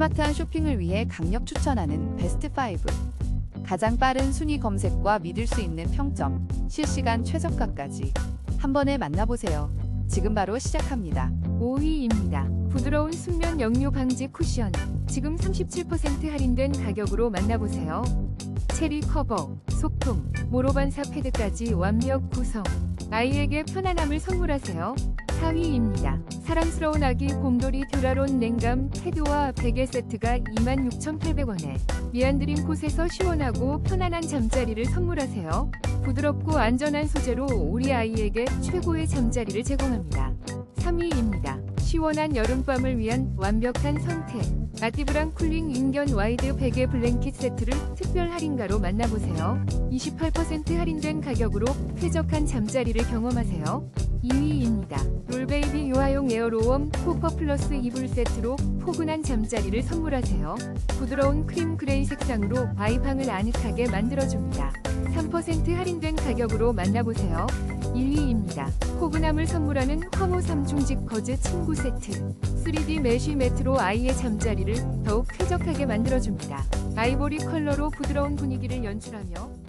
스마트한 쇼핑을 위해 강력 추천하는 베스트 5. 가장 빠른 순위 검색과 믿을 수 있는 평점, 실시간 최저가까지 한 번에 만나보세요. 지금 바로 시작합니다. 5위입니다. 부드러운 순면 역류 방지 쿠션. 지금 37% 할인된 가격으로 만나보세요. 체리 커버, 소품, 모로반사 패드까지 완벽 구성. 아이에게 편안함을 선물하세요. 4위입니다. 사랑스러운 아기 곰돌이 듀라론 냉감 패드와 베개 세트가 26,800원에 미안드린 곳에서 시원하고 편안한 잠자리를 선물하세요. 부드럽고 안전한 소재로 우리 아이에게 최고의 잠자리를 제공합니다. 3위입니다. 시원한 여름밤을 위한 완벽한 선택. 아티브랑 쿨링 인견 와이드 베개 블랭킷 세트를 특별 할인가로 만나보세요. 28% 할인된 가격으로 쾌적한 잠자리를 경험하세요. 2위입니다. 롤베이비 유아용 에어로웜 포퍼 플러스 이불 세트로 포근한 잠자리를 선물하세요. 부드러운 크림 그레이 색상으로 아이방을 아늑하게 만들어줍니다. 3% 할인된 가격으로 만나보세요. 1위입니다. 포근함을 선물하는 황호 3중직 거즈 침구 세트. 3D 메쉬 매트로 아이의 잠자리를 더욱 쾌적하게 만들어줍니다. 아이보리 컬러로 부드러운 분위기를 연출하며